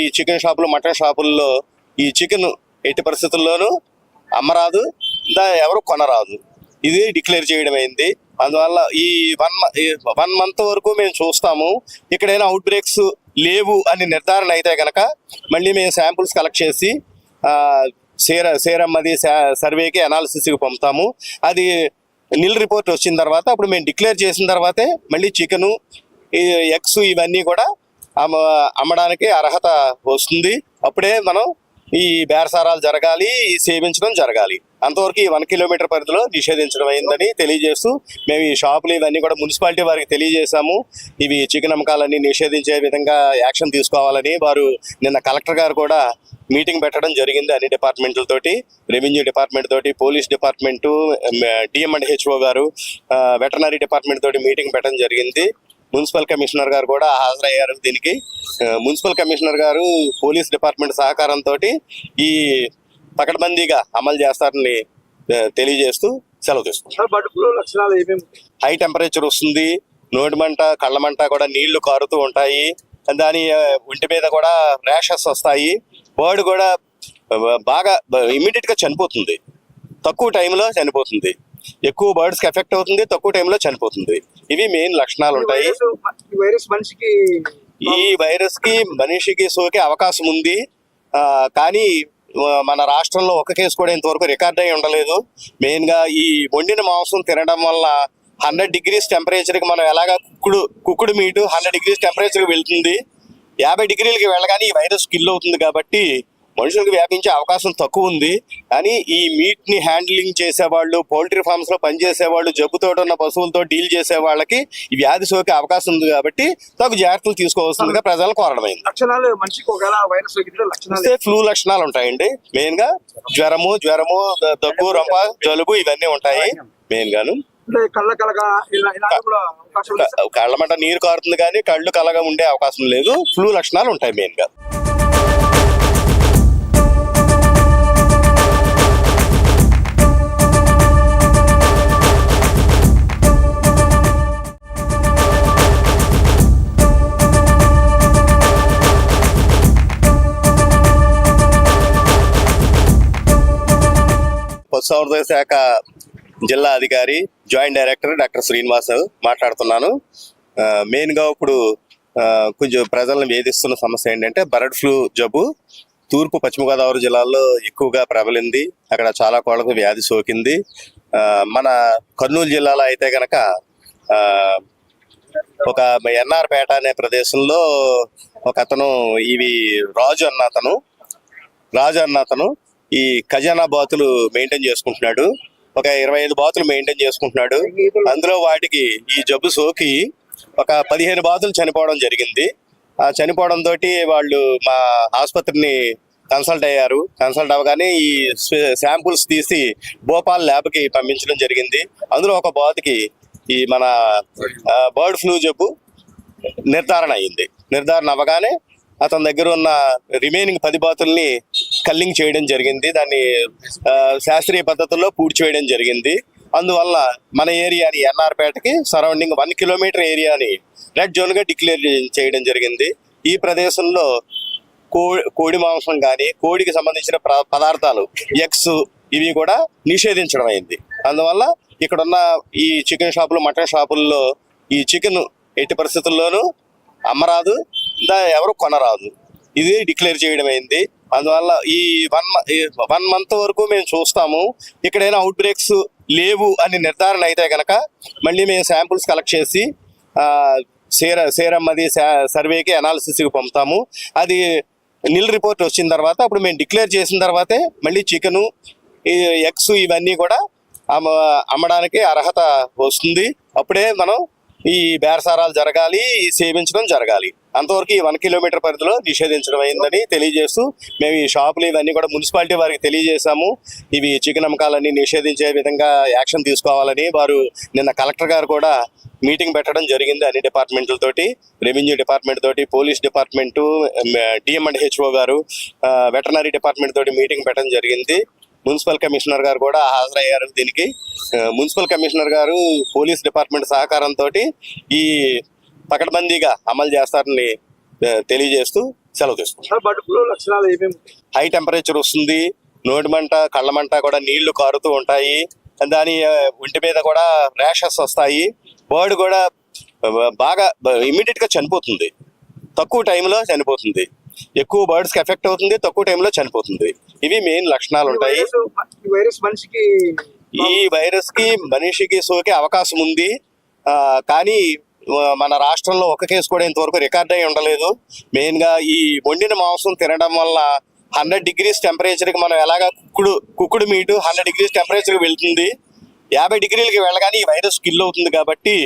ఈ చికెన్ షాపులు మటన్ షాపుల్లో ఈ చికెన్ ఎట్టి పరిస్థితుల్లోనూ అమ్మరాదు దా ఎవరు కొనరాదు. ఇది డిక్లేర్ చేయడం అయింది. అందువల్ల ఈ వన్ వన్ మంత్ వరకు మేము చూస్తాము ఇక్కడైనా అవుట్ బ్రేక్స్ లేవు అని నిర్ధారణ అయితే కనుక మళ్ళీ మేము శాంపుల్స్ కలెక్ట్ చేసి సేర సేరమ్మది సర్వేకి అనాలిసిస్కి పంపుతాము. అది నిల్ రిపోర్ట్ వచ్చిన తర్వాత అప్పుడు మేము డిక్లేర్ చేసిన తర్వాతే మళ్ళీ చికెను ఈ ఎగ్స్ ఇవన్నీ కూడా అమ్మడానికి అర్హత వస్తుంది. అప్పుడే మనం ఈ బేరసారాలు జరగాలి ఈ సేవించడం జరగాలి. అంతవరకు ఈ వన్ కిలోమీటర్ పరిధిలో నిషేధించడం అయిందని తెలియజేస్తూ మేము ఈ షాపులు ఇవన్నీ కూడా మున్సిపాలిటీ వారికి తెలియజేశాము. ఇవి చికెన్ అమ్మకాలన్నీ నిషేధించే విధంగా యాక్షన్ తీసుకోవాలని వారు నిన్న కలెక్టర్ గారు కూడా మీటింగ్ పెట్టడం జరిగింది అన్ని డిపార్ట్మెంట్లతోటి రెవెన్యూ డిపార్ట్మెంట్ తోటి police department DM and HO గారు వెటర్నరీ డిపార్ట్మెంట్ తోటి మీటింగ్ పెట్టడం జరిగింది. మున్సిపల్ కమిషనర్ గారు కూడా హాజరయ్యారు దీనికి. మున్సిపల్ కమిషనర్ గారు పోలీస్ డిపార్ట్మెంట్ సహకారంతో ఈ పకడ్బందీగా అమలు చేస్తారని తెలియజేస్తూ సెలవు తీసుకుంటాం సార్ బర్డ్ ఫ్లూ లక్షణాలు ఏమేమి? హై టెంపరేచర్ వస్తుంది నోటి మంట కళ్ళ మంట కూడా నీళ్ళు కారుతూ ఉంటాయి దాని ఒంటి మీద కూడా ర్యాషెస్ వస్తాయి బర్డ్ కూడా బాగా ఇమీడియట్గా చనిపోతుంది. తక్కువ టైంలో చనిపోతుంది. ఎక్కువ బర్డ్స్కి ఎఫెక్ట్ అవుతుంది తక్కువ టైంలో చనిపోతుంది. ఇవి మెయిన్ లక్షణాలు ఉంటాయి. వైరస్ ఈ వైరస్ మనిషికి ఈ వైరస్కి మనిషికి సోకే అవకాశం ఉంది. కానీ మన రాష్ట్రంలో ఒక కేసు కూడా ఇంతవరకు రికార్డ్ అయి ఉండలేదు. మెయిన్గా ఈ వండిన మాంసం తినడం వల్ల హండ్రెడ్ డిగ్రీస్ టెంపరేచర్కి మనం ఎలాగా కుక్కుడు కుక్కుడు మీటు హండ్రెడ్ డిగ్రీస్ టెంపరేచర్కి వెళ్తుంది. యాభై డిగ్రీలకి వెళ్ళగానే ఈ వైరస్ కిల్ అవుతుంది కాబట్టి మనుషులకు వ్యాపించే అవకాశం తక్కువ ఉంది. కానీ ఈ మీట్ని హ్యాండిలింగ్ చేసేవాళ్ళు పౌల్ట్రీ ఫార్మ్స్లో పనిచేసే వాళ్ళు జబ్బుతో ఉన్న పశువులతో డీల్ చేసే వాళ్ళకి ఈ వ్యాధి సోకే అవకాశం ఉంది కాబట్టి తగు జాగ్రత్తలు తీసుకోవాల్సిందిగా ప్రజలను కోరడమైంది లక్షణాలు మనిషికి ఒకవేళ వైరస్ సోకితే లక్షణాలు వస్తే ఫ్లూ లక్షణాలు ఉంటాయండి. మెయిన్గా జ్వరము జ్వరము దగ్గు రొంప జలుబు ఇవన్నీ ఉంటాయి మెయిన్ గాను కళ్ళ కళ్ళమంట నీరు కారుతుంది కానీ కళ్ళు కలగా ఉండే అవకాశం లేదు. ఫ్లూ లక్షణాలు ఉంటాయి మెయిన్గా పశుసంవర్ధక శాఖ జిల్లా అధికారి జాయింట్ డైరెక్టర్ డాక్టర్ శ్రీనివాస్ మాట్లాడుతున్నాను. మెయిన్గా ఇప్పుడు కొంచెం ప్రజలను వేధిస్తున్న సమస్య ఏంటంటే బర్డ్ ఫ్లూ జబ్బు తూర్పు పశ్చిమ గోదావరి జిల్లాల్లో ఎక్కువగా ప్రబలింది. అక్కడ చాలా కోళ్ళకు వ్యాధి సోకింది. ఆ, మన కర్నూలు జిల్లాలో అయితే కనుక ఆ, ఒక ఎన్ఆర్పేట అనే ప్రదేశంలో ఒక అతను ఇవి రాజు అన్న అతను రాజు అన్న అతను ఈ ఖజానా బాతులు మెయింటైన్ చేసుకుంటున్నాడు. ఒక ఇరవై ఐదు బాతులు మెయింటైన్ చేసుకుంటున్నాడు. అందులో వాటికి ఈ జబ్బు సోకి ఒక పదిహేను బాతులు చనిపోవడం జరిగింది. ఆ చనిపోవడం తోటి వాళ్ళు మా ఆసుపత్రిని కన్సల్ట్ అయ్యారు. కన్సల్ట్ అవ్వగానే ఈ శాంపుల్స్ తీసి భోపాల్ ల్యాబ్కి పంపించడం జరిగింది. అందులో ఒక బాతుకి ఈ మన బర్డ్ ఫ్లూ జబ్బు నిర్ధారణ అయింది. నిర్ధారణ అవ్వగానే అతని దగ్గర ఉన్న రిమైనింగ్ పది బాతుల్ని కల్లింగ్ చేయడం జరిగింది. దాన్ని శాస్త్రీయ పద్ధతుల్లో పూడ్చి చేయడం జరిగింది. అందువల్ల మన ఏరియాని ఎన్ఆర్పేటకి సరౌండింగ్ వన్ కిలోమీటర్ ఏరియాని రెడ్ జోన్గా డిక్లేర్ చేయడం జరిగింది. ఈ ప్రదేశంలో కో కోడి మాంసం కానీ కోడికి సంబంధించిన పదార్థాలు ఎగ్స్ ఇవి కూడా నిషేధించడం అయింది. అందువల్ల ఇక్కడున్న ఈ చికెన్ షాపులు మటన్ షాపుల్లో ఈ చికెన్ ఎట్టి పరిస్థితుల్లోనూ అమ్మరాదు దా ఎవరు కొనరాదు. ఇది డిక్లేర్ చేయడం అయింది. అందువల్ల ఈ వన్ వన్ మంత్ వరకు మేము చూస్తాము. ఇక్కడైనా అవుట్ బ్రేక్స్ లేవు అని నిర్ధారణ అయితే కనుక మళ్ళీ మేము శాంపుల్స్ కలెక్ట్ చేసి సేర సేరమ్మది సర్వేకి అనాలిసిస్కి పంపుతాము. అది నిల్ రిపోర్ట్ వచ్చిన తర్వాత అప్పుడు మేము డిక్లేర్ చేసిన తర్వాతే మళ్ళీ చికెను ఈ ఎగ్స్ ఇవన్నీ కూడా అమ్మ అమ్మడానికి అర్హత వస్తుంది. అప్పుడే మనం ఈ బేరసారాలు జరగాలి సేవించడం జరగాలి. అంతవరకు ఈ వన్ కిలోమీటర్ పరిధిలో నిషేధించడం అయిందని తెలియజేస్తూ మేము ఈ షాపులు ఇవన్నీ కూడా మున్సిపాలిటీ వారికి తెలియజేశాము. ఇవి చికెన్ అమ్మకాలన్నీ నిషేధించే విధంగా యాక్షన్ తీసుకోవాలని వారు నిన్న కలెక్టర్ గారు కూడా మీటింగ్ పెట్టడం జరిగింది అన్ని డిపార్ట్మెంట్లతోటి రెవెన్యూ డిపార్ట్మెంట్ తోటి police department DM and HO గారు వెటర్నరీ డిపార్ట్మెంట్ తోటి మీటింగ్ పెట్టడం జరిగింది. మున్సిపల్ కమిషనర్ గారు కూడా హాజరయ్యారు దీనికి. మున్సిపల్ కమిషనర్ గారు పోలీస్ డిపార్ట్మెంట్ సహకారంతో ఈ పకడ్బందీగా అమలు చేస్తారని తెలియజేస్తూ సెలవు తీసుకుంటాం సార్ బర్డ్ ఫ్లూ లక్షణాలు ఏమేమి ఉంటాయి? హై టెంపరేచర్ వస్తుంది నోటి మంట కళ్ళ మంట కూడా నీళ్ళు కారుతూ ఉంటాయి. దాని ఒంటి మీద కూడా ర్యాషెస్ వస్తాయి. బర్డ్ కూడా బాగా ఇమీడియట్గా చనిపోతుంది. తక్కువ టైంలో చనిపోతుంది. ఎక్కువ బర్డ్స్కి ఎఫెక్ట్ అవుతుంది తక్కువ టైంలో చనిపోతుంది. ఇవి మెయిన్ లక్షణాలు ఉంటాయి. వైరస్ ఈ వైరస్ మనిషికి ఈ వైరస్కి మనిషికి సోకే అవకాశం ఉంది. కానీ మన రాష్ట్రంలో ఒక కేసు కూడా ఇంతవరకు రికార్డ్ అయి ఉండలేదు. మెయిన్గా ఈ వండిన మాంసం తినడం వల్ల హండ్రెడ్ డిగ్రీస్ టెంపరేచర్కి మనం ఎలాగా కుక్కుడు కుక్కుడు మీటు హండ్రెడ్ డిగ్రీస్ టెంపరేచర్కి వెళ్తుంది. యాభై డిగ్రీలకి వెళ్ళగానే ఈ వైరస్ కిల్ అవుతుంది కాబట్టి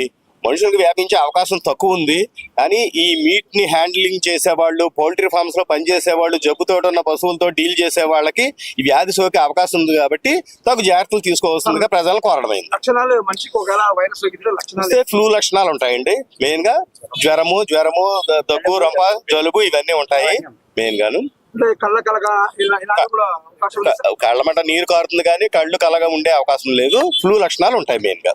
మనుషులకు వ్యాపించే అవకాశం తక్కువ ఉంది. కానీ ఈ మీట్ని హ్యాండ్లింగ్ చేసేవాళ్ళు పౌల్ట్రీ ఫార్మ్స్లో పనిచేసే వాళ్ళు జబ్బుతో ఉన్న పశువులతో డీల్ చేసే వాళ్ళకి ఈ వ్యాధి సోకే అవకాశం ఉంది కాబట్టి తగు జాగ్రత్తలు తీసుకోవాల్సిందిగా ప్రజలను కోరడమైంది లక్షణాలు మనిషికి ఒకవేళ వైరస్ సోకితే లక్షణాలు వస్తే ఫ్లూ లక్షణాలు ఉంటాయండి. మెయిన్గా జ్వరము జ్వరము దగ్గు రంప జలుబు ఇవన్నీ ఉంటాయి మెయిన్ గాను కళ్ళ మంట నీరు కారుతుంది కానీ కళ్ళు కలగా ఉండే అవకాశం లేదు. ఫ్లూ లక్షణాలు ఉంటాయి మెయిన్గా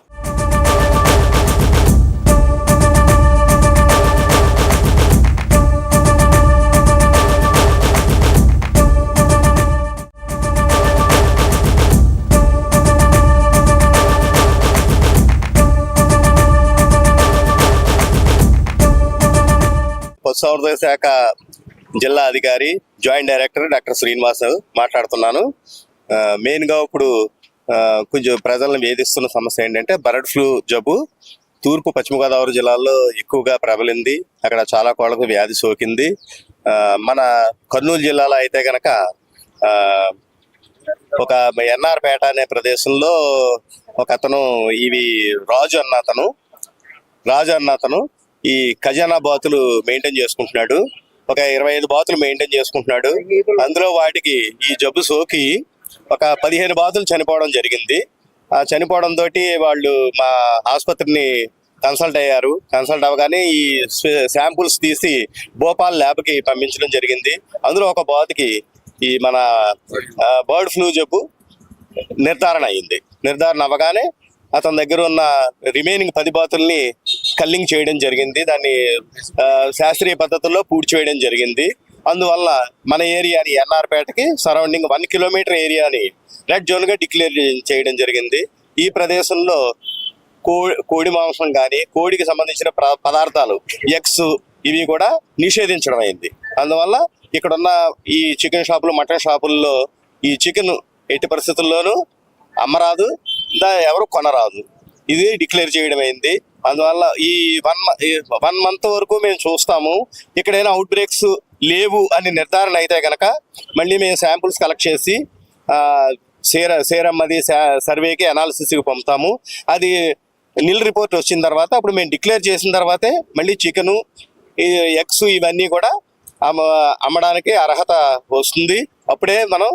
పశుసంవర్ధక శాఖ జిల్లా అధికారి జాయింట్ డైరెక్టర్ డాక్టర్ శ్రీనివాస్ మాట్లాడుతున్నాను. మెయిన్గా ఇప్పుడు కొంచెం ప్రజలను వేధిస్తున్న సమస్య ఏంటంటే బర్డ్ ఫ్లూ జబ్బు తూర్పు పశ్చిమ గోదావరి జిల్లాలో ఎక్కువగా ప్రబలింది. అక్కడ చాలా కోళ్ళకు వ్యాధి సోకింది. మన కర్నూలు జిల్లాలో అయితే కనుక ఒక ఎన్ఆర్పేట అనే ప్రదేశంలో ఒక అతను ఇవి రాజు అన్న అతను రాజు అన్న అతను ఈ ఖజానా బాతులు మెయింటైన్ చేసుకుంటున్నాడు. ఒక ఇరవై ఐదు బాతులు మెయింటైన్ చేసుకుంటున్నాడు. అందులో వాటికి ఈ జబ్బు సోకి ఒక పదిహేను బాతులు చనిపోవడం జరిగింది. ఆ చనిపోవడం తోటి వాళ్ళు మా ఆసుపత్రిని కన్సల్ట్ అయ్యారు. కన్సల్ట్ అవ్వగానే ఈ శాంపుల్స్ తీసి భోపాల్ ల్యాబ్కి పంపించడం జరిగింది. అందులో ఒక బాతుకి ఈ మన బర్డ్ ఫ్లూ జబ్బు నిర్ధారణ అయింది. నిర్ధారణ అవ్వగానే అతని దగ్గర ఉన్న రిమైనింగ్ పది బాతుల్ని కల్లింగ్ చేయడం జరిగింది. దాన్ని శాస్త్రీయ పద్ధతుల్లో చేయడం జరిగింది. అందువల్ల మన ఏరియాని ఎన్ఆర్పేటకి సరౌండింగ్ వన్ కిలోమీటర్ ఏరియాని రెడ్ జోన్గా డిక్లేర్ చేయడం జరిగింది. ఈ ప్రదేశంలో కో కోడి మాంసం కానీ కోడికి సంబంధించిన పదార్థాలు ఎగ్స్ ఇవి కూడా నిషేధించడం అయింది. అందువల్ల ఇక్కడ ఉన్న ఈ చికెన్ షాపులు మటన్ షాపుల్లో ఈ చికెన్ ఎట్టి పరిస్థితుల్లోనూ అమ్మరాదు దా ఎవరు కొనరాదు. ఇది డిక్లేర్ చేయడం అయింది. అందువల్ల ఈ వన్ వన్ మంత్ వరకు మేము చూస్తాము. ఇక్కడైనా అవుట్ బ్రేక్స్ లేవు అని నిర్ధారణ అయితే కనుక మళ్ళీ మేము శాంపుల్స్ కలెక్ట్ చేసి సేర సేరమ్మది సర్వేకి అనాలిసిస్కి పంపుతాము. అది నిల్ రిపోర్ట్ వచ్చిన తర్వాత అప్పుడు మేము డిక్లేర్ చేసిన తర్వాతే మళ్ళీ చికెను ఈ ఎగ్స్ ఇవన్నీ కూడా అమ్మ అమ్మడానికి అర్హత వస్తుంది. అప్పుడే మనం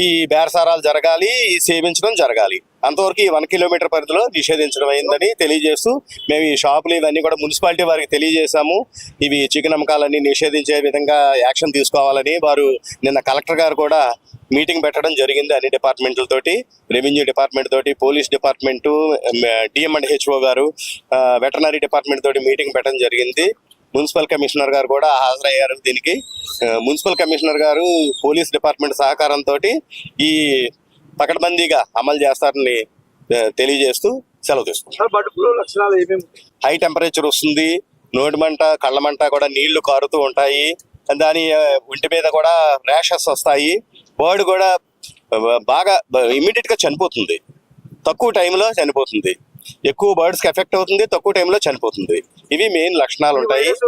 ఈ బేరసారాలు జరగాలి సేవించడం జరగాలి. అంతవరకు ఈ వన్ కిలోమీటర్ పరిధిలో నిషేధించడం అయిందని తెలియజేస్తూ మేము ఈ షాపులు ఇవన్నీ కూడా మున్సిపాలిటీ వారికి తెలియజేశాము. ఇవి చికెన్ అమ్మకాలన్నీ నిషేధించే విధంగా యాక్షన్ తీసుకోవాలని వారు నిన్న కలెక్టర్ గారు కూడా మీటింగ్ పెట్టడం జరిగింది అన్ని డిపార్ట్మెంట్లతోటి రెవెన్యూ డిపార్ట్మెంట్ తోటి police department DM and HO గారు వెటనరీ డిపార్ట్మెంట్ తోటి మీటింగ్ పెట్టడం జరిగింది. మున్సిపల్ కమిషనర్ గారు కూడా హాజరయ్యారు దీనికి. మున్సిపల్ కమిషనర్ గారు పోలీస్ డిపార్ట్మెంట్ సహకారంతో ఈ పకడ్బందీగా అమలు చేస్తారని తెలియజేస్తూ సెలవు తీసుకుంటాం సార్ బర్డ్ ఫ్లూ లక్షణాలు ఏమేమి? ఉంటాయి? హై టెంపరేచర్ వస్తుంది నోటి మంట కళ్ళ మంట కూడా నీళ్ళు కారుతూ ఉంటాయి. దాని ఒంటి మీద కూడా ర్యాషెస్ వస్తాయి. బర్డ్ కూడా బాగా ఇమీడియట్గా చనిపోతుంది. తక్కువ టైంలో చనిపోతుంది. ఎక్కువ బర్డ్స్కి ఎఫెక్ట్ అవుతుంది తక్కువ టైంలో చనిపోతుంది. ఇవి మెయిన్ లక్షణాలు ఉంటాయి. వైరస్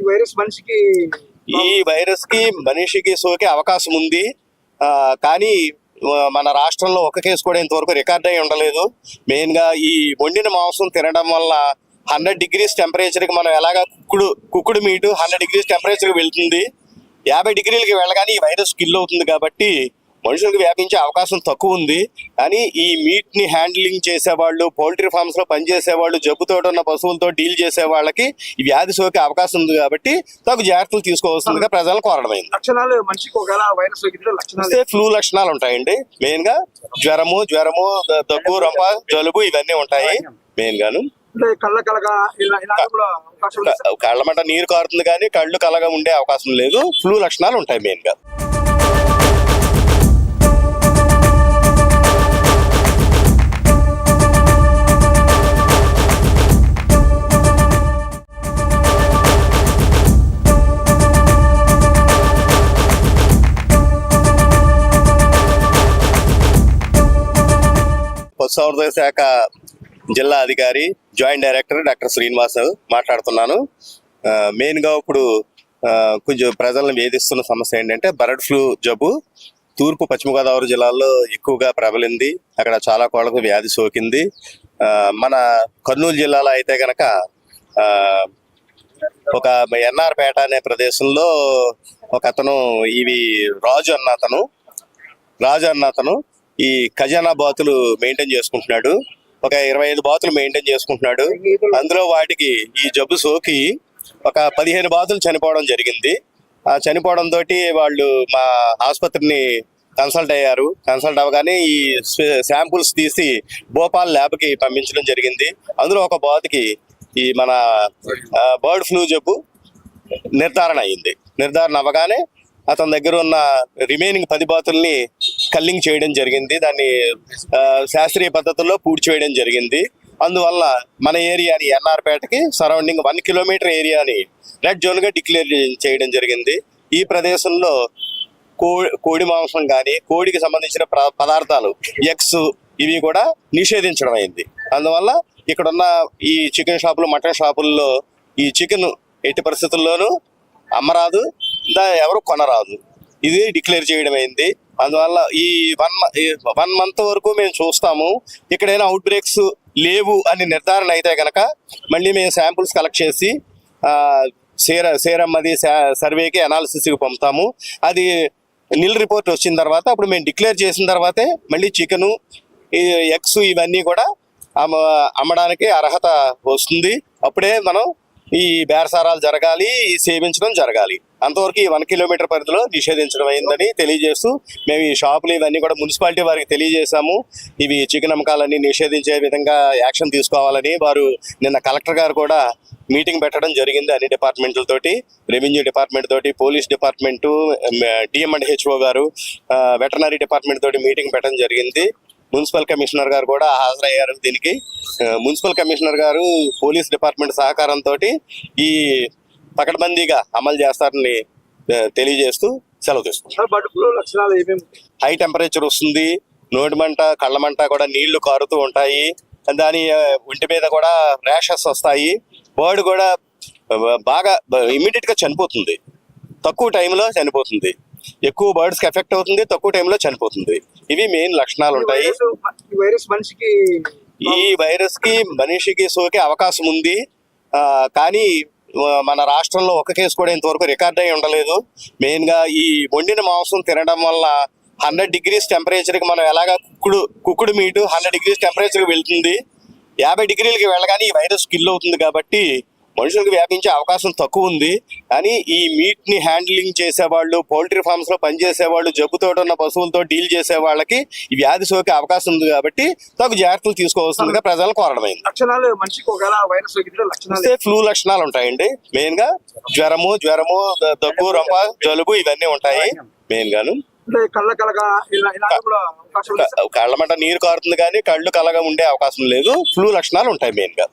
ఈ వైరస్ మనిషికి ఈ వైరస్కి మనిషికి సోకే అవకాశం ఉంది. ఆ, కానీ మన రాష్ట్రంలో ఒక కేసు కూడా ఇంతవరకు రికార్డ్ అయి ఉండలేదు. మెయిన్గా ఈ వండిన మాంసం తినడం వల్ల హండ్రెడ్ డిగ్రీస్ టెంపరేచర్కి మనం ఎలాగా కుక్కుడు కుక్కుడు మీటు హండ్రెడ్ డిగ్రీస్ టెంపరేచర్కి వెళ్తుంది. యాభై డిగ్రీలకి వెళ్ళగానే ఈ వైరస్ కిల్ అవుతుంది కాబట్టి మనుషులకు వ్యాపించే అవకాశం తక్కువ ఉంది. కానీ ఈ మీట్ని హ్యాండ్లింగ్ చేసేవాళ్ళు పౌల్ట్రీ ఫార్మ్స్లో పనిచేసే వాళ్ళు జబ్బుతో ఉన్న పశువులతో డీల్ చేసే వాళ్ళకి ఈ వ్యాధి సోకే అవకాశం ఉంది కాబట్టి తగు జాగ్రత్తలు తీసుకోవాల్సిందిగా ప్రజలను కోరడమైంది లక్షణాలు ఫ్లూ లక్షణాలు ఉంటాయండి. మెయిన్గా జ్వరము జ్వరము దగ్గు రంప జలుబు ఇవన్నీ ఉంటాయి మెయిన్ గాను కళ్ళ. కళ్ళమంట నీరు కారుతుంది కానీ కళ్ళు కలగా ఉండే అవకాశం లేదు. ఫ్లూ లక్షణాలు ఉంటాయి మెయిన్గా పశుసంవర్ధక శాఖ జిల్లా అధికారి జాయింట్ డైరెక్టర్ డాక్టర్ శ్రీనివాస్ మాట్లాడుతున్నాను. మెయిన్గా ఇప్పుడు కొంచెం ప్రజలను వేధిస్తున్న సమస్య ఏంటంటే బర్డ్ ఫ్లూ జబ్బు తూర్పు పశ్చిమ గోదావరి జిల్లాలో ఎక్కువగా ప్రబలింది. అక్కడ చాలా కోళ్ళకు వ్యాధి సోకింది. మన కర్నూలు జిల్లాలో అయితే గనక ఒక ఎన్ఆర్పేట అనే ప్రదేశంలో ఒక అతను ఇవి రాజు అన్న అతను రాజు అన్న అతను ఈ ఖజానా బాతులు మెయింటైన్ చేసుకుంటున్నాడు. ఒక ఇరవై ఐదు బాతులు మెయింటైన్ చేసుకుంటున్నాడు. అందులో వాటికి ఈ జబ్బు సోకి ఒక పదిహేను బాతులు చనిపోవడం జరిగింది. ఆ చనిపోవడం తోటి వాళ్ళు మా ఆసుపత్రిని కన్సల్ట్ అయ్యారు. కన్సల్ట్ అవ్వగానే ఈ శాంపుల్స్ తీసి భోపాల్ ల్యాబ్కి పంపించడం జరిగింది. అందులో ఒక బాతుకి ఈ మన బర్డ్ ఫ్లూ జబ్బు నిర్ధారణ అయింది నిర్ధారణ అవ్వగానే అతని దగ్గర ఉన్న రిమైనింగ్ పది బాతుల్ని కల్లింగ్ చేయడం జరిగింది. దాన్ని శాస్త్రీయ పద్ధతుల్లో పూడ్చివేయడం జరిగింది. అందువల్ల మన ఏరియాని ఎన్ఆర్పేటకి సరౌండింగ్ వన్ కిలోమీటర్ ఏరియాని రెడ్ జోన్గా డిక్లేర్ చేయడం జరిగింది. ఈ ప్రదేశంలో కో కోడి మాంసం కానీ కోడికి సంబంధించిన పదార్థాలు ఎగ్స్ ఇవి కూడా నిషేధించడం అయింది. అందువల్ల ఇక్కడున్న ఈ చికెన్ షాపులు మటన్ షాపుల్లో ఈ చికెన్ ఎట్టి పరిస్థితుల్లోనూ అమ్మరాదు. దా ఎవరు కొనరాదు. ఇది డిక్లేర్ చేయడం అయింది. అందువల్ల ఈ వన్ వన్ మంత్ వరకు మేము చూస్తాము. ఇక్కడైనా అవుట్ బ్రేక్స్ లేవు అని నిర్ధారణ అయితే కనుక మళ్ళీ మేము శాంపుల్స్ కలెక్ట్ చేసి సేర సేరమ్మది సా- సర్వేకి అనాలిసిస్కి పంపుతాము. అది నిల్ రిపోర్ట్ వచ్చిన తర్వాత అప్పుడు మేము డిక్లేర్ చేసిన తర్వాతే మళ్ళీ చికెను ఈ ఎగ్స్ ఇవన్నీ కూడా అమ్మ అమ్మడానికి అర్హత వస్తుంది. అప్పుడే మనం ఈ బేరసారాలు జరగాలి ఈ సేవించడం జరగాలి. అంతవరకు ఈ వన్ కిలోమీటర్ పరిధిలో నిషేధించడం అయిందని తెలియజేస్తూ మేము ఈ షాపులు ఇవన్నీ కూడా మున్సిపాలిటీ వారికి తెలియజేశాము. ఇవి చికెన్ అమ్మకాలన్నీ నిషేధించే విధంగా యాక్షన్ తీసుకోవాలని వారు నిన్న కలెక్టర్ గారు కూడా మీటింగ్ పెట్టడం జరిగింది అన్ని డిపార్ట్మెంట్లతోటి రెవెన్యూ డిపార్ట్మెంట్ తోటి police department DM and HO గారు వెటనరీ డిపార్ట్మెంట్ తోటి మీటింగ్ పెట్టడం జరిగింది. మున్సిపల్ కమిషనర్ గారు కూడా హాజరయ్యారు దీనికి. మున్సిపల్ కమిషనర్ గారు పోలీస్ డిపార్ట్మెంట్ సహకారంతో ఈ పకడ్బందీగా అమలు చేస్తారని తెలియజేస్తూ సెలవు తీసుకుంటాం సార్ బర్డ్ ఫ్లూ లక్షణాలు ఏమేమి? ఉంటాయి హై టెంపరేచర్ వస్తుంది నోటి మంట కళ్ళ మంట కూడా నీళ్ళు కారుతూ ఉంటాయి దాని ఒంటి మీద కూడా ర్యాషెస్ వస్తాయి బర్డ్ కూడా బాగా ఇమీడియట్గా చనిపోతుంది. తక్కువ టైంలో చనిపోతుంది. ఎక్కువ బర్డ్స్కి ఎఫెక్ట్ అవుతుంది తక్కువ టైంలో చనిపోతుంది. ఇవి మెయిన్ లక్షణాలు ఉంటాయి. వైరస్ ఈ వైరస్ మనిషికి ఈ వైరస్కి మనిషికి సోకే అవకాశం ఉంది. కానీ మన రాష్ట్రంలో ఒక కేసు కూడా ఇంతవరకు రికార్డ్ అయి ఉండలేదు. మెయిన్గా ఈ వండిన మాంసం తినడం వల్ల హండ్రెడ్ డిగ్రీస్ టెంపరేచర్కి మనం ఎలాగా కుక్కుడు కుక్కుడు మీటు హండ్రెడ్ డిగ్రీస్ టెంపరేచర్కి వెళ్తుంది. యాభై డిగ్రీలకి వెళ్ళగానే ఈ వైరస్ కిల్ అవుతుంది కాబట్టి మనుషులకు వ్యాపించే అవకాశం తక్కువ ఉంది. కానీ ఈ మీట్ని హ్యాండిలింగ్ చేసేవాళ్ళు పౌల్ట్రీ ఫార్మ్స్లో పనిచేసే వాళ్ళు జబ్బుతో ఉన్న పశువులతో డీల్ చేసే వాళ్ళకి ఈ వ్యాధి సోకే అవకాశం ఉంది కాబట్టి తగు జాగ్రత్తలు తీసుకోవాల్సిందిగా ప్రజలను కోరడమైంది లక్షణాలు మనిషికి ఒకవేళ వైరస్ సోకితే లక్షణాలు చూస్తే ఫ్లూ లక్షణాలు ఉంటాయండి. మెయిన్గా జ్వరము జ్వరము దగ్గు రొంప జలుబు ఇవన్నీ ఉంటాయి మెయిన్ గాను కళ్ళ కళ్ళమంట నీరు కారుతుంది కానీ కళ్ళు కలగా ఉండే అవకాశం లేదు. ఫ్లూ లక్షణాలు ఉంటాయి మెయిన్గా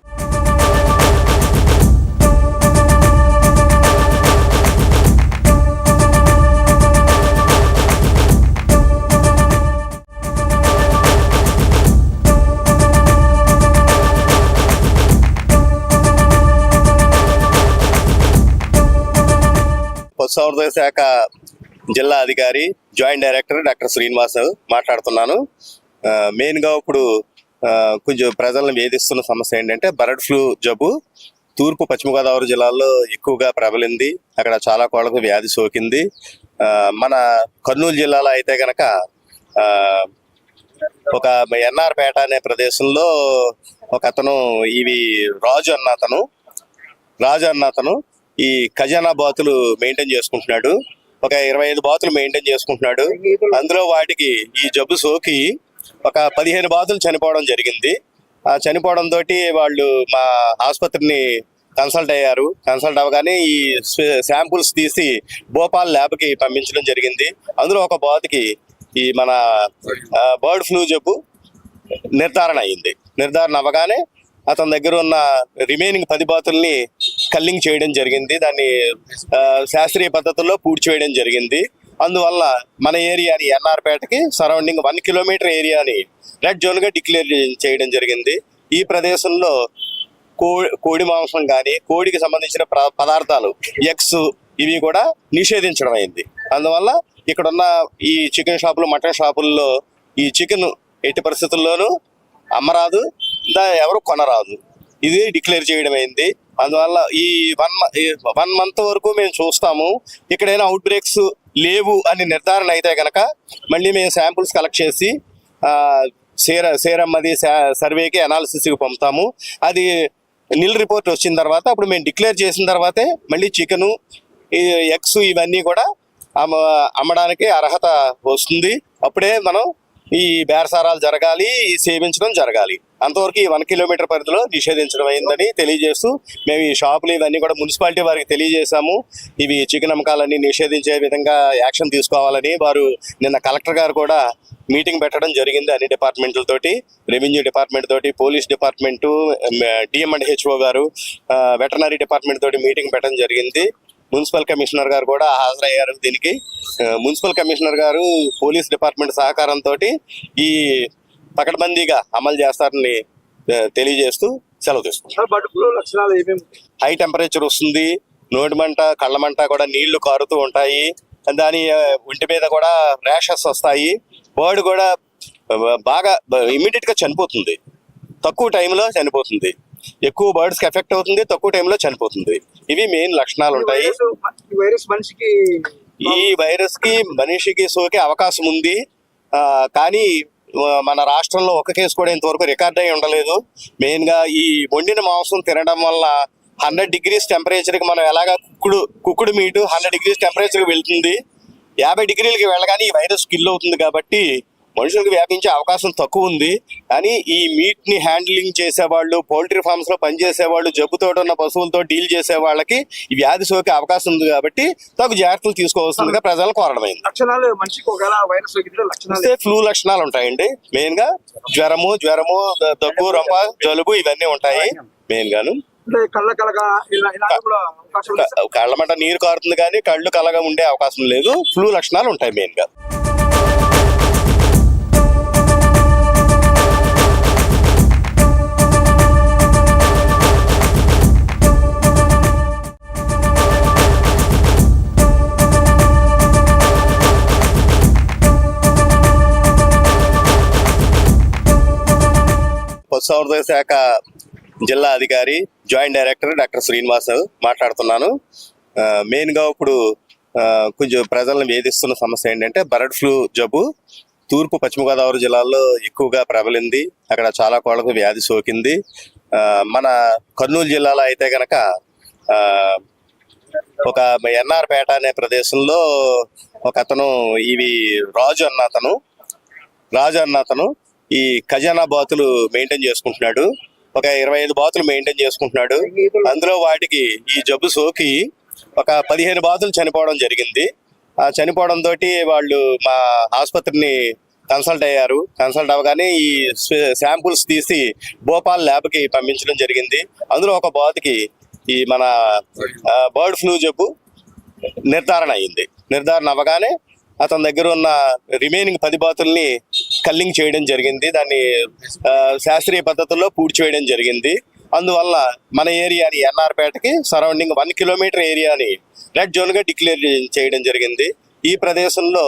పశుసంవర్ధక శాఖ జిల్లా అధికారి జాయింట్ డైరెక్టర్ డాక్టర్ శ్రీనివాస్ మాట్లాడుతున్నాను. ఆ, మెయిన్గా ఇప్పుడు కొంచెం ప్రజలను వేధిస్తున్న సమస్య ఏంటంటే బర్డ్ ఫ్లూ జబ్బు తూర్పు పశ్చిమ గోదావరి జిల్లాల్లో ఎక్కువగా ప్రబలింది. అక్కడ చాలా కోళ్ళకు వ్యాధి సోకింది. ఆ, మన కర్నూలు జిల్లాలో అయితే కనుక ఆ, ఒక ఎన్ఆర్పేట అనే ప్రదేశంలో ఒక అతను ఇవి రాజు అన్న అతను రాజు అన్న అతను ఈ ఖజానా బాతులు మెయింటైన్ చేసుకుంటున్నాడు. ఒక ఇరవై ఐదు బాతులు మెయింటైన్ చేసుకుంటున్నాడు. అందులో వాటికి ఈ జబ్బు సోకి ఒక పదిహేను బాతులు చనిపోవడం జరిగింది. ఆ చనిపోవడం తోటి వాళ్ళు మా ఆసుపత్రిని కన్సల్ట్ అయ్యారు. కన్సల్ట్ అవ్వగానే ఈ శాంపుల్స్ తీసి భోపాల్ ల్యాబ్కి పంపించడం జరిగింది. అందులో ఒక బాతుకి ఈ మన బర్డ్ ఫ్లూ జబ్బు నిర్ధారణ అయింది నిర్ధారణ అవ్వగానే అతని దగ్గర ఉన్న రిమైనింగ్ పది బాతుల్ని కల్లింగ్ చేయడం జరిగింది. దాన్ని శాస్త్రీయ పద్ధతుల్లో పూడ్చివేయడం జరిగింది. అందువల్ల మన ఏరియాని ఎన్ఆర్పేటకి సరౌండింగ్ వన్ కిలోమీటర్ ఏరియాని రెడ్ జోన్గా డిక్లేర్ చేయడం జరిగింది. ఈ ప్రదేశంలో కో కోడి మాంసం కానీ కోడికి సంబంధించిన పదార్థాలు ఎగ్స్ ఇవి కూడా నిషేధించడం అయింది. అందువల్ల ఇక్కడ ఉన్న ఈ చికెన్ షాపులు మటన్ షాపుల్లో ఈ చికెన్ ఎట్టి పరిస్థితుల్లోనూ అమ్మరాదు. దా ఎవరు కొనరాదు. ఇది డిక్లేర్ చేయడం అయింది అందువల్ల ఈ వన్ వన్ మంత్ వరకు మేము చూస్తాము. ఇక్కడైనా అవుట్ బ్రేక్స్ లేవు అని నిర్ధారణ అయితే కనుక మళ్ళీ మేము శాంపుల్స్ కలెక్ట్ చేసి సేర సేరమ్మది సా- సర్వేకి అనాలిసిస్కి పంపుతాము. అది నిల్ రిపోర్ట్ వచ్చిన తర్వాత అప్పుడు మేము డిక్లేర్ చేసిన తర్వాతే మళ్ళీ చికెను ఈ ఎగ్స్ ఇవన్నీ కూడా అమ్మ అమ్మడానికి అర్హత వస్తుంది. అప్పుడే మనం ఈ బేరసారాలు జరగాలి సేవించడం జరగాలి. అంతవరకు ఈ వన్ కిలోమీటర్ పరిధిలో నిషేధించడం అయిందని తెలియజేస్తూ మేము ఈ షాపులు ఇవన్నీ కూడా మున్సిపాలిటీ వారికి తెలియజేశాము. ఇవి చికెన్ అమ్మకాలన్నీ నిషేధించే విధంగా యాక్షన్ తీసుకోవాలని వారు నిన్న కలెక్టర్ గారు కూడా మీటింగ్ పెట్టడం జరిగింది అన్ని డిపార్ట్మెంట్లతోటి రెవెన్యూ డిపార్ట్మెంట్ తోటి police department DM and HO గారు వెటనరీ డిపార్ట్మెంట్ తోటి మీటింగ్ పెట్టడం జరిగింది. మున్సిపల్ కమిషనర్ గారు కూడా హాజరయ్యారు దీనికి. మున్సిపల్ కమిషనర్ గారు పోలీస్ డిపార్ట్మెంట్ సహకారంతో ఈ పకడ్బందీగా అమలు చేస్తారని తెలియజేస్తూ సెలవు తీసుకుంటాం హై టెంపరేచర్ వస్తుంది నోటి మంట కళ్ళ మంట కూడా నీళ్ళు కారుతూ ఉంటాయి దాని ఒంటి మీద కూడా ర్యాషెస్ వస్తాయి బర్డ్ కూడా బాగా ఇమీడియట్గా చనిపోతుంది తక్కువ టైంలో చనిపోతుంది. ఎక్కువ బర్డ్స్కి ఎఫెక్ట్ అవుతుంది తక్కువ టైంలో చనిపోతుంది. ఇవి మెయిన్ లక్షణాలు ఉంటాయి. వైరస్ ఈ వైరస్ మనిషికి ఈ వైరస్కి మనిషికి సోకే అవకాశం ఉంది. కానీ మన రాష్ట్రంలో ఒక కేసు కూడా ఇంతవరకు రికార్డ్ అయి ఉండలేదు. మెయిన్గా ఈ వండిన మాంసం తినడం వల్ల హండ్రెడ్ డిగ్రీస్ టెంపరేచర్కి మనం ఎలాగా కుక్కుడు కుక్కుడు మీటు హండ్రెడ్ డిగ్రీస్ టెంపరేచర్కి వెళ్తుంది. యాభై డిగ్రీలకి వెళ్ళగానే ఈ వైరస్ కిల్ అవుతుంది కాబట్టి మనుషులకు వ్యాపించే అవకాశం తక్కువ ఉంది. కానీ ఈ మీట్ని హ్యాండిలింగ్ చేసేవాళ్ళు పౌల్ట్రీ ఫార్మ్స్లో పనిచేసే వాళ్ళు జబ్బుతో ఉన్న పశువులతో డీల్ చేసే వాళ్ళకి ఈ వ్యాధి సోకే అవకాశం ఉంది కాబట్టి తగు జాగ్రత్తలు తీసుకోవాల్సిందిగా ప్రజలను కోరడమైంది. లక్షణాలు మనిషికి ఒకవేళ వైరస్ ఫ్లూ లక్షణాలు ఉంటాయండి. మెయిన్గా జ్వరము జ్వరము దగ్గు రంప జలుబు ఇవన్నీ ఉంటాయి మెయిన్ గాను కళ్ళ మంట నీరు కారుతుంది కానీ కళ్ళు కలగా ఉండే అవకాశం లేదు. ఫ్లూ లక్షణాలు ఉంటాయి మెయిన్గా పశుసంవర్ధక శాఖ జిల్లా అధికారి జాయింట్ డైరెక్టర్ డాక్టర్ శ్రీనివాస్ మాట్లాడుతున్నాను. మెయిన్గా మెయిన్గా ఇప్పుడు కొంచెం ప్రజలను వేధిస్తున్న సమస్య ఏంటంటే బర్డ్ ఫ్లూ జబ్బు తూర్పు పశ్చిమ గోదావరి జిల్లాల్లో ఎక్కువగా ప్రబలింది. అక్కడ చాలా కోళ్ళకు వ్యాధి సోకింది. మన కర్నూలు జిల్లాలో అయితే కనుక ఆ, ఒక ఎన్ఆర్పేట అనే ప్రదేశంలో ఒక అతను ఇవి రాజు అన్న అతను రాజు అన్న అతను ఈ ఖజానా బాతులు మెయింటైన్ చేసుకుంటున్నాడు. ఒక ఇరవై ఐదు బాతులు మెయింటైన్ చేసుకుంటున్నాడు. అందులో వాటికి ఈ జబ్బు సోకి ఒక పదిహేను బాతులు చనిపోవడం జరిగింది. ఆ చనిపోవడం తోటి వాళ్ళు మా ఆసుపత్రిని కన్సల్ట్ అయ్యారు. కన్సల్ట్ అవ్వగానే ఈ శాంపుల్స్ తీసి భోపాల్ ల్యాబ్కి పంపించడం జరిగింది. అందులో ఒక బాతుకి ఈ మన బర్డ్ ఫ్లూ జబ్బు నిర్ధారణ అయింది. నిర్ధారణ అవ్వగానే అతని దగ్గర ఉన్న రిమైనింగ్ పది బాతుల్ని కల్లింగ్ చేయడం జరిగింది. దాన్ని శాస్త్రీయ పద్ధతుల్లో పూడ్చి చేయడం జరిగింది. అందువల్ల మన ఏరియాని ఎన్ఆర్పేటకి సరౌండింగ్ వన్ కిలోమీటర్ ఏరియాని రెడ్ జోన్గా డిక్లేర్ చేయడం జరిగింది. ఈ ప్రదేశంలో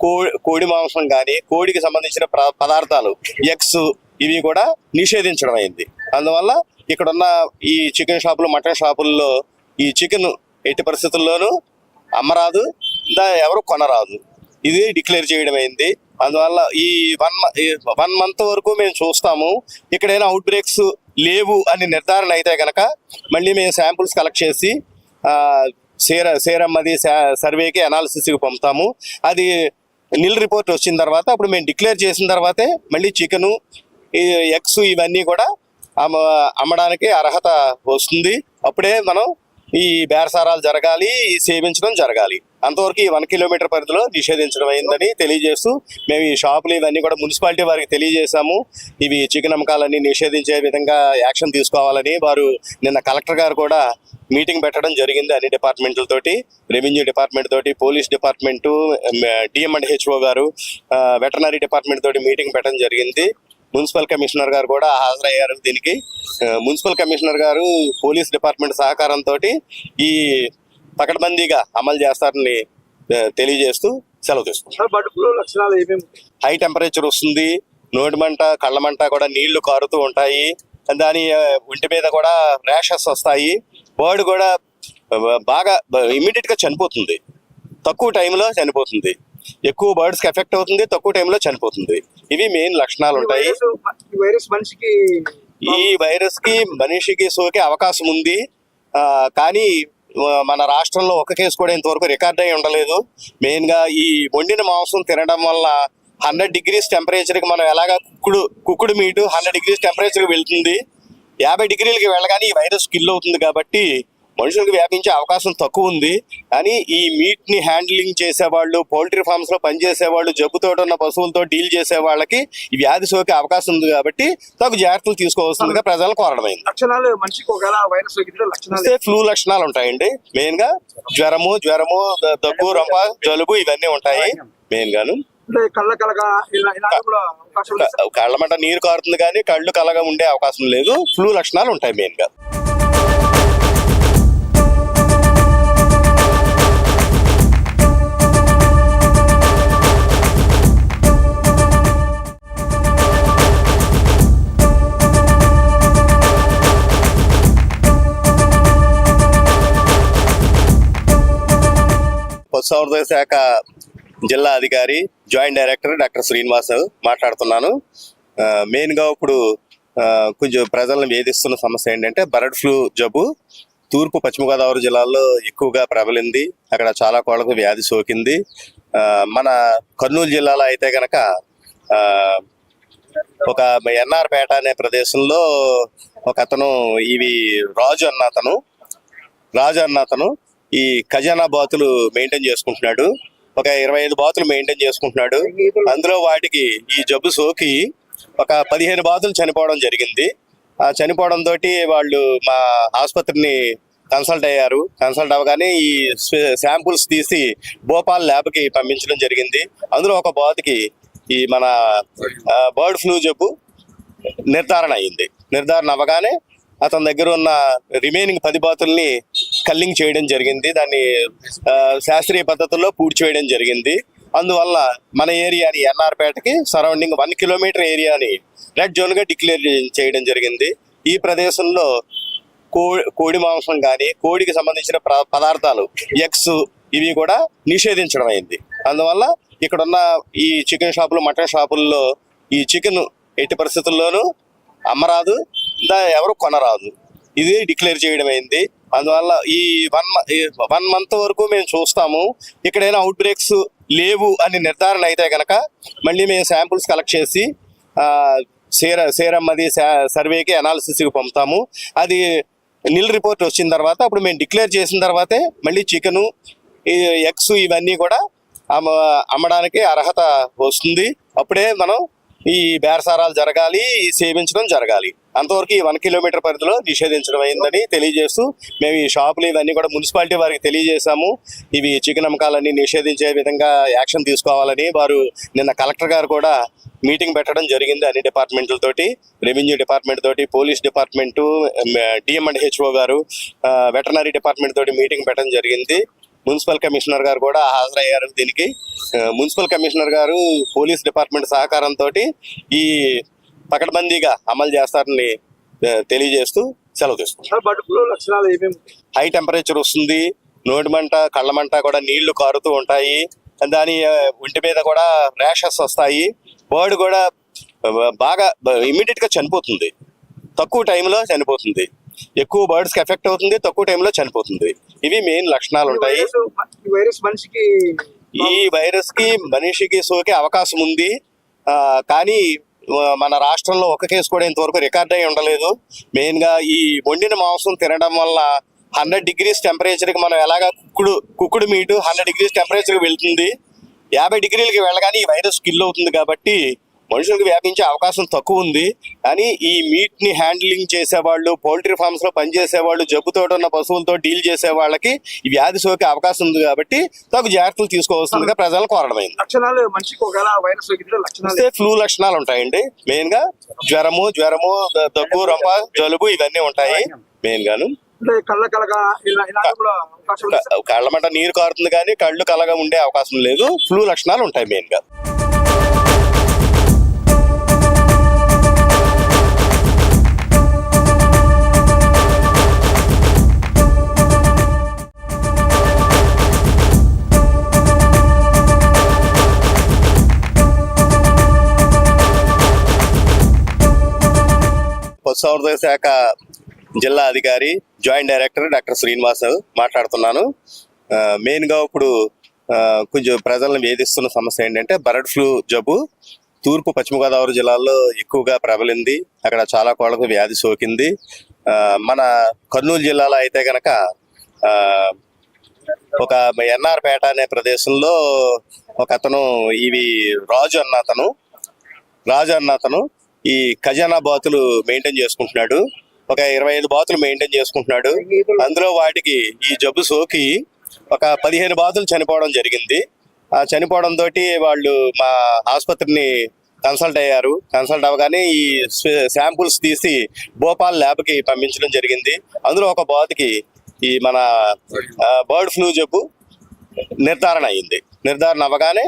కో కోడి మాంసం కానీ కోడికి సంబంధించిన పదార్థాలు ఎగ్స్ ఇవి కూడా నిషేధించడం అయింది. అందువల్ల ఇక్కడున్న ఈ చికెన్ షాపులు మటన్ షాపుల్లో ఈ చికెన్ ఎట్టి పరిస్థితుల్లోనూ అమ్మరాదు దా ఎవరు కొనరాదు. ఇది డిక్లేర్ చేయడం అయింది. అందువల్ల ఈ వన్ వన్ మంత్ వరకు మేము చూస్తాము. ఇక్కడైనా అవుట్ బ్రేక్స్ లేవు అని నిర్ధారణ అయితే కనుక మళ్ళీ మేము శాంపుల్స్ కలెక్ట్ చేసి సేర సేరమ్మది సర్వేకి అనాలిసిస్కి పంపుతాము. అది నిల్ రిపోర్ట్ వచ్చిన తర్వాత అప్పుడు మేము డిక్లేర్ చేసిన తర్వాతే మళ్ళీ చికెను ఈ ఎగ్స్ ఇవన్నీ కూడా అమ్మ అమ్మడానికి అర్హత వస్తుంది. అప్పుడే మనం ఈ బేరసారాలు జరగాలి సేవించడం జరగాలి. అంతవరకు ఈ వన్ కిలోమీటర్ పరిధిలో నిషేధించడం అయిందని తెలియజేస్తూ మేము ఈ షాపులు ఇవన్నీ కూడా మున్సిపాలిటీ వారికి తెలియజేశాము. ఇవి చికెన్ అమ్మకాలన్నీ నిషేధించే విధంగా యాక్షన్ తీసుకోవాలని వారు నిన్న కలెక్టర్ గారు కూడా మీటింగ్ పెట్టడం జరిగింది అన్ని డిపార్ట్మెంట్లతోటి రెవెన్యూ డిపార్ట్మెంట్ తోటి police department DM and HO గారు వెటనరీ డిపార్ట్మెంట్ తోటి మీటింగ్ పెట్టడం జరిగింది. మున్సిపల్ కమిషనర్ గారు కూడా హాజరయ్యారు దీనికి. మున్సిపల్ కమిషనర్ గారు పోలీస్ డిపార్ట్మెంట్ సహకారంతో ఈ పకడ్బందీగా అమలు చేస్తారని తెలియజేస్తూ సెలవు తీసుకుంటాం సార్ బర్డ్ ఫ్లూ లక్షణాలు ఏమేమి ఉంటాయి హై టెంపరేచర్ వస్తుంది నోటి మంట కళ్ళ మంట కూడా నీళ్ళు కారుతూ ఉంటాయి. దాని ఒంటి మీద కూడా ర్యాషెస్ వస్తాయి. బర్డ్ కూడా బాగా ఇమీడియట్గా చనిపోతుంది. తక్కువ టైంలో చనిపోతుంది. ఎక్కువ బర్డ్స్కి ఎఫెక్ట్ అవుతుంది తక్కువ టైంలో చనిపోతుంది. ఇవి మెయిన్ లక్షణాలు ఉంటాయి. వైరస్ ఈ వైరస్ మనిషికి ఈ వైరస్కి మనిషికి సోకే అవకాశం ఉంది. కానీ మన రాష్ట్రంలో ఒక కేసు కూడా ఇంతవరకు రికార్డ్ అయి ఉండలేదు. మెయిన్గా ఈ వండిన మాంసం తినడం వల్ల హండ్రెడ్ డిగ్రీస్ టెంపరేచర్కి మనం ఎలాగా కుక్కుడు కుక్కుడు మీటు హండ్రెడ్ డిగ్రీస్ టెంపరేచర్కి వెళ్తుంది. యాభై డిగ్రీలకి వెళ్ళగానే ఈ వైరస్ కిల్ అవుతుంది కాబట్టి మనుషులకు వ్యాపించే అవకాశం తక్కువ ఉంది. కానీ ఈ మీట్ని హ్యాండ్లింగ్ చేసేవాళ్ళు పౌల్ట్రీ ఫార్మ్స్లో పనిచేసే వాళ్ళు జబ్బుతో ఉన్న పశువులతో డీల్ చేసే వాళ్ళకి ఈ వ్యాధి సోకే అవకాశం ఉంది కాబట్టి తగు జాగ్రత్తలు తీసుకోవాల్సిందిగా ప్రజలను కోరడమైంది లక్షణాలు మనిషికి ఒకవేళ ఫ్లూ లక్షణాలు ఉంటాయండి. మెయిన్గా జ్వరము జ్వరము దగ్గు రంప జలుబు ఇవన్నీ ఉంటాయి మెయిన్ గాను కళ్ళ మంట నీరు కారుతుంది కానీ కళ్ళు కలగా ఉండే అవకాశం లేదు. ఫ్లూ లక్షణాలు ఉంటాయి మెయిన్గా పశుసంవర్ధక శాఖ జిల్లా అధికారి జాయింట్ డైరెక్టర్ డాక్టర్ శ్రీనివాస్ మాట్లాడుతున్నాను. మెయిన్గా ఇప్పుడు కొంచెం ప్రజలను వేధిస్తున్న సమస్య ఏంటంటే బర్డ్ ఫ్లూ జబ్బు తూర్పు పశ్చిమ గోదావరి జిల్లాలో ఎక్కువగా ప్రబలింది. అక్కడ చాలా కోళ్ళకు వ్యాధి సోకింది. ఆ, మన కర్నూలు జిల్లాలో అయితే కనుక ఒక ఎన్ఆర్పేట అనే ప్రదేశంలో ఒక అతను ఇవి రాజు అన్న అతను రాజు అన్న అతను ఈ ఖజానా బాతులు మెయింటైన్ చేసుకుంటున్నాడు. ఒక ఇరవై ఐదు బాతులు మెయింటైన్ చేసుకుంటున్నాడు. అందులో వాటికి ఈ జబ్బు సోకి ఒక పదిహేను బాతులు చనిపోవడం జరిగింది. ఆ చనిపోవడం తోటి వాళ్ళు మా ఆసుపత్రిని కన్సల్ట్ అయ్యారు. కన్సల్ట్ అవ్వగానే ఈ శాంపుల్స్ తీసి భోపాల్ ల్యాబ్కి పంపించడం జరిగింది. అందులో ఒక బాతుకి ఈ మన బర్డ్ ఫ్లూ జబ్బు నిర్ధారణ అయింది. నిర్ధారణ అవ్వగానే అతని దగ్గర ఉన్న రిమైనింగ్ పది బాతుల్ని కల్లింగ్ చేయడం జరిగింది. దాన్ని శాస్త్రీయ పద్ధతుల్లో చేయడం జరిగింది. అందువల్ల మన ఏరియాని ఎన్ఆర్పేటకి సరౌండింగ్ వన్ కిలోమీటర్ ఏరియాని రెడ్ జోన్గా డిక్లేర్ చేయడం జరిగింది. ఈ ప్రదేశంలో కో కోడి మాంసం కానీ కోడికి సంబంధించిన పదార్థాలు ఎగ్స్ ఇవి కూడా నిషేధించడం అయింది. అందువల్ల ఇక్కడ ఉన్న ఈ చికెన్ షాపులు మటన్ షాపుల్లో ఈ చికెన్ ఎట్టి పరిస్థితుల్లోనూ అమ్మరాదు దా ఎవరు కొనరాదు. ఇది డిక్లేర్ చేయడం అయింది. అందువల్ల ఈ వన్ వన్ మంత్ వరకు మేము చూస్తాము. ఇక్కడైనా అవుట్ బ్రేక్స్ లేవు అని నిర్ధారణ అయితే కనుక మళ్ళీ మేము శాంపుల్స్ కలెక్ట్ చేసి సేర సేరమ్మది సర్వేకి అనాలిసిస్కి పంపుతాము. అది నిల్ రిపోర్ట్ వచ్చిన తర్వాత అప్పుడు మేము డిక్లేర్ చేసిన తర్వాతే మళ్ళీ చికెను ఈ ఎగ్స్ ఇవన్నీ కూడా అమ్మ అమ్మడానికి అర్హత వస్తుంది. అప్పుడే మనం ఈ బేరసారాలు జరగాలి ఈ సేవించడం జరగాలి. అంతవరకు ఈ వన్ కిలోమీటర్ పరిధిలో నిషేధించడం అయిందని తెలియజేస్తూ మేము ఈ షాపులు ఇవన్నీ కూడా మున్సిపాలిటీ వారికి తెలియజేశాము. ఇవి చికెన్ అమ్మకాలన్నీ నిషేధించే విధంగా యాక్షన్ తీసుకోవాలని వారు నిన్న కలెక్టర్ గారు కూడా మీటింగ్ పెట్టడం జరిగింది అన్ని డిపార్ట్మెంట్లతోటి రెవెన్యూ డిపార్ట్మెంట్ తోటి police department DM and HO గారు వెటనరీ డిపార్ట్మెంట్ తోటి మీటింగ్ పెట్టడం జరిగింది. మున్సిపల్ కమిషనర్ గారు కూడా హాజరయ్యారు దీనికి. మున్సిపల్ కమిషనర్ గారు పోలీస్ డిపార్ట్మెంట్ సహకారంతో ఈ పకడ్బందీగా అమలు చేస్తారని తెలియజేస్తూ సెలవు తీసుకుంటాం సార్ బర్డ్ ఫ్లూ లక్షణాలు ఏమేమి? ఉంటాయి హై టెంపరేచర్ వస్తుంది నోటి మంట కళ్ళ మంట కూడా నీళ్ళు కారుతూ ఉంటాయి. దాని ఒంటి మీద కూడా ర్యాషెస్ వస్తాయి. బర్డ్ కూడా బాగా ఇమీడియట్గా చనిపోతుంది. తక్కువ టైంలో చనిపోతుంది. ఎక్కువ బర్డ్స్కి ఎఫెక్ట్ అవుతుంది తక్కువ టైంలో చనిపోతుంది. ఇవి మెయిన్ లక్షణాలు ఉంటాయి. వైరస్ ఈ వైరస్ మనిషికి ఈ వైరస్కి మనిషికి సోకే అవకాశం ఉంది. కానీ మన రాష్ట్రంలో ఒక కేసు కూడా ఇంతవరకు రికార్డ్ అయి ఉండలేదు. మెయిన్గా ఈ వండిన మాంసం తినడం వల్ల హండ్రెడ్ డిగ్రీస్ టెంపరేచర్కి మనం ఎలాగ కుక్కుడు కుక్కుడు మీటు హండ్రెడ్ డిగ్రీస్ టెంపరేచర్కి వెళ్తుంది. యాభై డిగ్రీలకి వెళ్ళగానే ఈ వైరస్ కిల్ అవుతుంది కాబట్టి మనుషులకు వ్యాపించే అవకాశం తక్కువ ఉంది. కానీ ఈ మీట్ని హ్యాండిలింగ్ చేసేవాళ్ళు పౌల్ట్రీ ఫార్మ్స్లో పనిచేసేవాళ్ళు జబ్బుతో ఉన్న పశువులతో డీల్ చేసే వాళ్ళకి ఈ వ్యాధి సోకే అవకాశం ఉంది కాబట్టి తగు జాగ్రత్తలు తీసుకోవాల్సిందిగా ప్రజలను కోరడమైంది లక్షణాలు ఫ్లూ లక్షణాలు ఉంటాయండి. మెయిన్గా జ్వరము జ్వరము దగ్గు రొంప జలుబు ఇవన్నీ ఉంటాయి మెయిన్ గాను కళ్ళమంట నీరు కారుతుంది కానీ కళ్ళు కలగా ఉండే అవకాశం లేదు. ఫ్లూ లక్షణాలు ఉంటాయి మెయిన్గా పశుసంవర్ధక శాఖ జిల్లా అధికారి జాయింట్ డైరెక్టర్ డాక్టర్ శ్రీనివాస్ మాట్లాడుతున్నాను. ఆ, మెయిన్గా ఇప్పుడు కొంచెం ప్రజలను వేధిస్తున్న సమస్య ఏంటంటే బర్డ్ ఫ్లూ జబ్బు తూర్పు పశ్చిమ గోదావరి జిల్లాల్లో ఎక్కువగా ప్రబలింది. అక్కడ చాలా కోళ్ళకు వ్యాధి సోకింది. ఆ, మన కర్నూలు జిల్లాలో అయితే గనక ఆ, ఒక ఎన్ఆర్పేట అనే ప్రదేశంలో ఒక అతను ఇవి రాజు అన్న అతను రాజు అన్న అతను ఈ ఖజానా బాతులు మెయింటైన్ చేసుకుంటున్నాడు. ఒక ఇరవై ఐదు బాతులు మెయింటైన్ చేసుకుంటున్నాడు. అందులో వాటికి ఈ జబ్బు సోకి ఒక పదిహేను బాతులు చనిపోవడం జరిగింది. ఆ చనిపోవడం తోటి వాళ్ళు మా ఆసుపత్రిని కన్సల్ట్ అయ్యారు. కన్సల్ట్ అవ్వగానే ఈ శాంపుల్స్ తీసి భోపాల్ ల్యాబ్కి పంపించడం జరిగింది. అందులో ఒక బాతుకి ఈ మన బర్డ్ ఫ్లూ జబ్బు నిర్ధారణ అయింది. నిర్ధారణ అవ్వగానే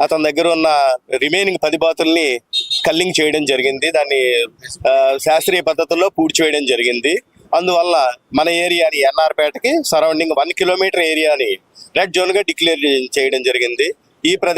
అతని దగ్గర ఉన్న రిమైనింగ్ పది బాతుల్ని కల్లింగ్ చేయడం జరిగింది. దాన్ని ఆ, శాస్త్రీయ పద్ధతుల్లో పూడ్చివేయడం జరిగింది. అందువల్ల మన ఏరియాని ఎన్ఆర్పేటకి సరౌండింగ్ వన్ కిలోమీటర్ ఏరియాని రెడ్ జోన్గా డిక్లేర్ చేయడం జరిగింది. ఈ ప్రదేశం